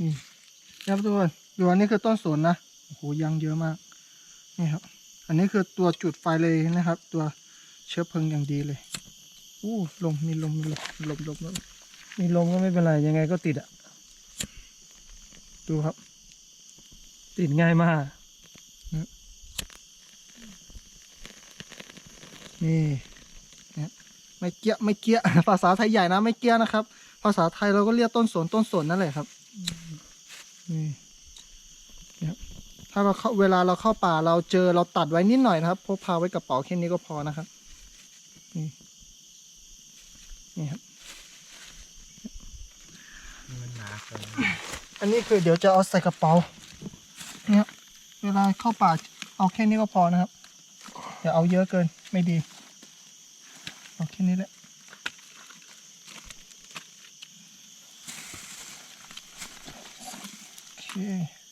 นี่ครับทุกคนดูอันนี้คือต้นสนนะโอ้โหยังเยอะมากนี่ครับ อันนี้คือตัวจุดไฟเลยนะครับ ตัวเชื้อเพลิงอย่างดีเลยอู้ลมมีลมมีลมลมลมลมมีลมก็ไม่เป็นไรยังไงก็ติดอะดูครับ ติดง่ายมากนี่นี่ไม่เกี้ยไม่เกี้ยภาษาไทยใหญ่นะไม่เกี้ยนะครับ ภาษาไทยเราก็เรียกต้นสนต้นสนนั่นแหละครับ นี่เนี่ยถ้าเราเข้าเวลาเราเข้าป่าเราเจอเราตัดไว้นิดหน่อยนะครับพกพาไว้กระเป๋าแค่นี้ก็พอนะครับ นี่นี่ครับมันหนาเกินอันนี้คือเดี๋ยวจะเอาใส่กระเป๋าเนี่ยเวลาเข้าป่าเอาแค่นี้ก็พอนะครับอย่าเอาเยอะเกินไม่ดีเอาแค่นี้แหละ โอเค